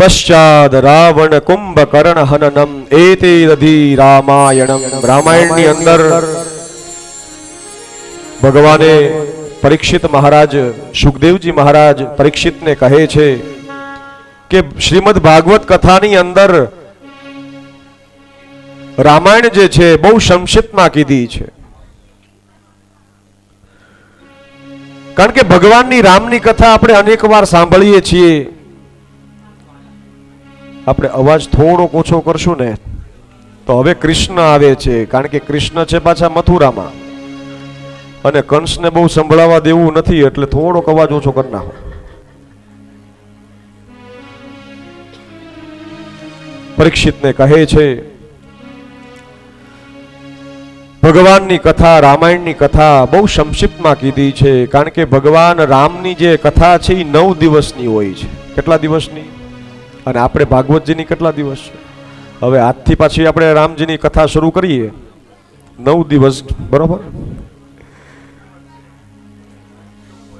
પશ્ચાદ રાવણ કુંભકર્ણ હનનમ એતે રધી રામાયણમ રામાયણની અંદર ભગવાને પરીક્ષિત મહારાજ સુખદેવજી મહારાજ પરીક્ષિતને કહે છે કે શ્રીમદ ભાગવત કથાની અંદર રામાયણ જે છે બહુ સંક્ષિપ્તમાં કીધી છે કારણ કે ભગવાનની રામની કથા આપણે અનેક વાર સાંભળીએ છીએ આપણે અવાજ થોડોક ઓછો કરશું ને, તો હવે કૃષ્ણ આવે છે, કારણ કે કૃષ્ણ છે પાછા મથુરામાં. અને કંસને બહુ સંભળાવા દેવું નથી, એટલે થોડોક અવાજ ઓછો કરી નાખો. પરીક્ષિતને કહે છે, ભગવાનની કથા, રામાયણની કથા બહુ સંક્ષિપ્તમાં કીધી છે, કારણ કે ભગવાન રામની જે કથા છે એ નવ દિવસની હોય છે. કેટલા દિવસની? અને આપણે ભાગવતજીની કેટલા દિવસ છે? હવે આજથી પાછી આપણે રામજીની કથા શરૂ કરીએ. નવ દિવસ, બરોબર?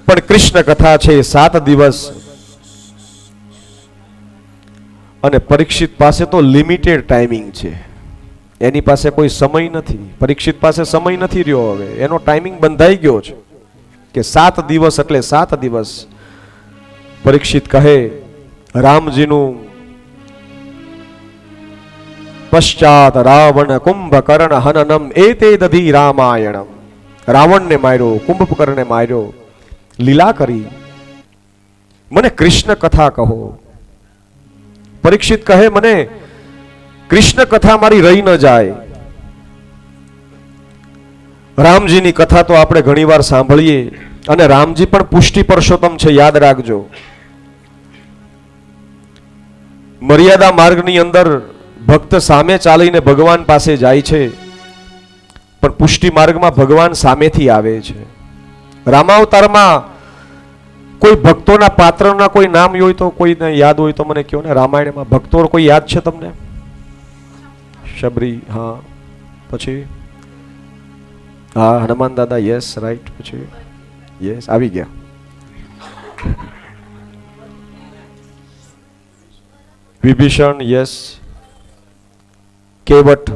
પણ કૃષ્ણ કથા છે સાત દિવસ. અને પરીક્ષિત પાસે તો લિમિટેડ ટાઈમિંગ છે. એની પાસે કોઈ સમય નથી. પરીક્ષિત પાસે સમય નથી રહ્યો હવે. એનો ટાઈમિંગ બંધાઈ ગયો છે કે સાત દિવસ એટલે સાત દિવસ પરીક્ષિત કહે રામજીનું પશ્ચાત રાવણ કુંભકર્ણ હનનમ તે દધી રામાયણમ. રાવણને માર્યો, કુંભકર્ણને માર્યો, લીલા કરી. મને કૃષ્ણ કથા કહો. પરીક્ષિત કહે, મને કૃષ્ણ કથા મારી રહી ન જાય. રામજીની કથા તો આપણે ઘણીવાર સાંભળીએ અને રામજી પણ પુષ્ટિ પરસોત્તમ છે, યાદ રાખજો. મર્યાદા માર્ગની અંદર ભક્ત સામે ચાલીને ભગવાન પાસે જાય છે, પણ પુષ્ટિ માર્ગમાં ભગવાન સામેથી આવે છે. રામાવતારમાં કોઈ ભક્તોના પાત્રના કોઈ નામ હોય તો કોઈને યાદ હોય તો મને કહો ને, રામાયણમાં ભક્તો કોઈ યાદ છે તમને? શબરી, હા. પછી? હા, હનુમાન દાદા યસ રાઈટ પછી? યસ આવી ગયા. વિભીષણ યસ કેવટ.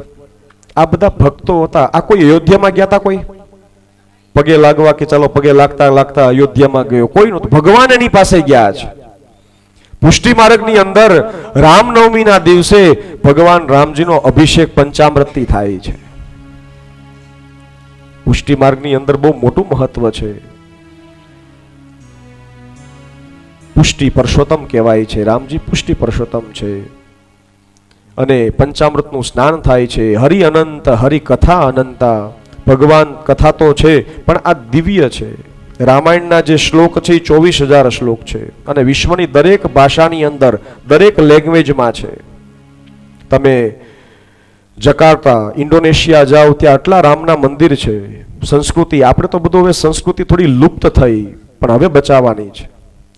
આ બધા ભક્તો હતા. આ કોઈ અયોધ્યામાં ગયા હતા કોઈ? પગે લાગવા કે ચાલો પગે લાગતા લાગતા અયોધ્યામાં ગયો. કોઈ નહોતું. ભગવાન એની પાસે ગયા છે પુષ્ટિ માર્ગની અંદર રામનવમીના દિવસે ભગવાન રામજીનો અભિષેક પંચામૃતથી થાય છે. પુષ્ટિ માર્ગની અંદર બહુ મોટું મહત્વ છે. પુષ્ટિ પરસોત્તમ કહેવાય છે, રામજી પુષ્ટિ પરસોત્તમ છે. અને પંચામૃતનું સ્નાન થાય છે, હરિ અનંત, હરિ કથા અનંતા, ભગવાન કથા તો છે, પણ આ દિવ્ય છે. રામાયણના જે શ્લોક છે એ ચોવીસ હજાર શ્લોક છે અને વિશ્વની દરેક ભાષાની અંદર, દરેક લેંગ્વેજમાં છે. તમે જકાર્તા, ઇન્ડોનેશિયા જાઓ ત્યાં આટલા રામના મંદિર છે. સંસ્કૃતિ, આપણે તો બધું હવે સંસ્કૃતિ થોડી લુપ્ત થઈ, પણ હવે બચાવવાની છે.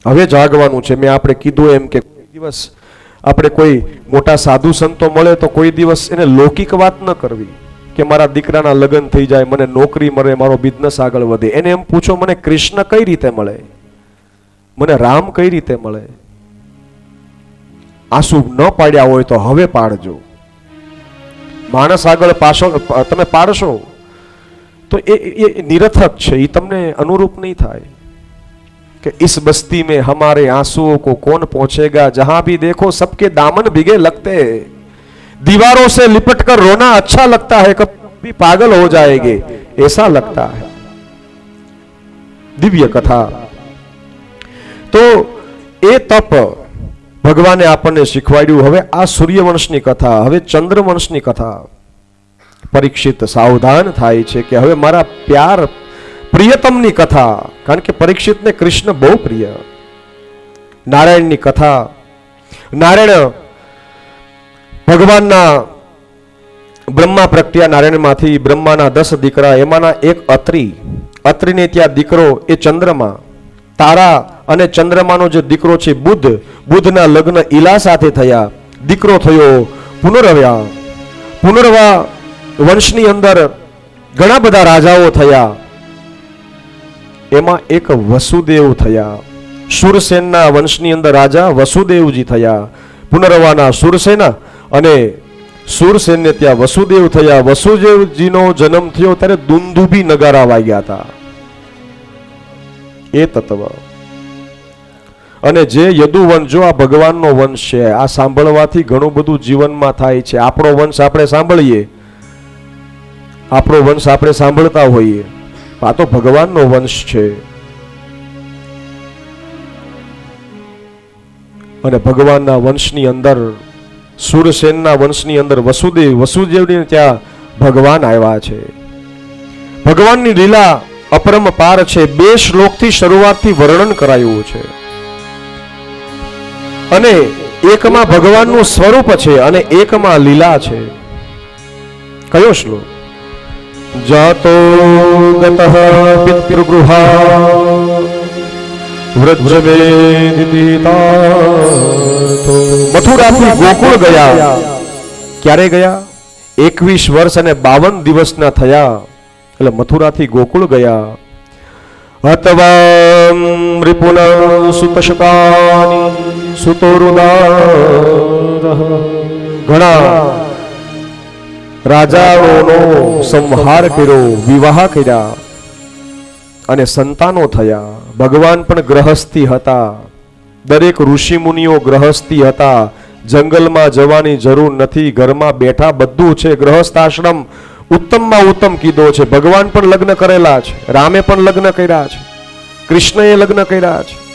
હવે જાગવાનું છે. મેં આપણે કીધું એમ કે દિવસ આપણે કોઈ મોટા સાધુ સંતો મળે તો કોઈ દિવસ એને લૌકિક વાત ન કરવી કે મારા દીકરાના લગ્ન થઈ જાય, મને નોકરી મળે, મારો બિઝનેસ આગળ વધે. એને એમ પૂછો, મને કૃષ્ણ કઈ રીતે મળે? મને રામ કઈ રીતે મળે? આંસુ ન પાડ્યા હોય તો હવે પાડજો. માણસ આગળ પાછો, તમે પાડશો? તો એ નિરથક છે. એ તમને અનુરૂપ નહીં થાય. कि इस बस्ती में हमारे आंसुओं को कौन पहुंचेगा जहां भी देखो सबके दामन भिगे लगते हैं दीवारों से लिपट कर रोना अच्छा लगता है कभी पागल हो जाएंगे ऐसा लगता है દિવ્ય કથા તો એ તપ ભગવાને આપણને શીખવાડ્યું હવે આ સૂર્યવંશની કથા હવે ચંદ્રવંશની કથા પરીક્ષિત સાવધાન થાય છે કે હવે મારા પ્યાર પ્રિયતમની કથા કારણ કે પરીક્ષિતને કૃષ્ણ બહુ પ્રિય. નારાયણની કથા. નારાયણ ભગવાનના બ્રહ્મા પ્રગટ્યા નારાયણમાંથી. બ્રહ્માના દસ દીકરા, એમાંના એક અત્રિ. અત્રિને ત્યાં દીકરો એ ચંદ્રમા. તારા અને ચંદ્રમાનો જે દીકરો છે બુદ્ધ બુદ્ધના લગ્ન ઈલા સાથે થયા. દીકરો થયો પુનરવ્યા. પુનર્વા વંશની અંદર ઘણા બધા રાજાઓ થયા. એમાં એક વસુદેવ થયા. સુરસેનના વંશની અંદર રાજા વસુદેવજી થયા. પુનર્વાના સુરસેના અને સુરસેનને ત્યાં વસુદેવ થયા. વસુદેવજીનો જન્મ થયો ત્યારે દુંદુભી નગારા વાગ્યા હતા. એ તત્વ. અને જે યદુવંશ, જો આ ભગવાનનો વંશ છે, આ સાંભળવાથી ઘણું બધું જીવનમાં થાય છે. આપણો વંશ આપણે સાંભળીએ. આપણો વંશ આપણે સાંભળતા હોઈએ. આ તો ભગવાનનો વંશ છે. અને ભગવાનના વંશની અંદર, સુરસેનના વંશની અંદર વસુદેવ, વસુદેવની ત્યાં ભગવાન આવ્યા છે. ભગવાનની લીલા અપરમપાર છે, બે શ્લોકથી શરૂઆતથી વર્ણન કરાયું છે. અને એકમાં ભગવાનનું સ્વરૂપ છે અને એકમાં લીલા છે. કયો શ્લોક? જાતો ગતઃ પિતૃગૃહા મથુરાથી ગોકુળ ગયા ક્યારે ગયા એકવીસ વર્ષ અને બાવન દિવસના થયા એટલે મથુરાથી ગોકુળ ગયા। હતવામ રિપુન સુતશકાની સુતોરુદા ઘણા રાજાઓનો સંહાર કર્યો, વિવાહ કર્યા અને સંતાનો થયા. ભગવાન પણ ગ્રહસ્થી હતા. દરેક ઋષિ મુનિઓ ગ્રહસ્થી હતા. જંગલમાં જવાની જરૂર નથી, ઘરમાં બેઠા બધું છે. ગ્રહસ્થ આશ્રમ ઉત્તમમાં ઉત્તમ કીધો છે. ભગવાન પણ લગ્ન કરેલા છે. રામે પણ લગ્ન કર્યા છે. કૃષ્ણએ લગ્ન કર્યા છે.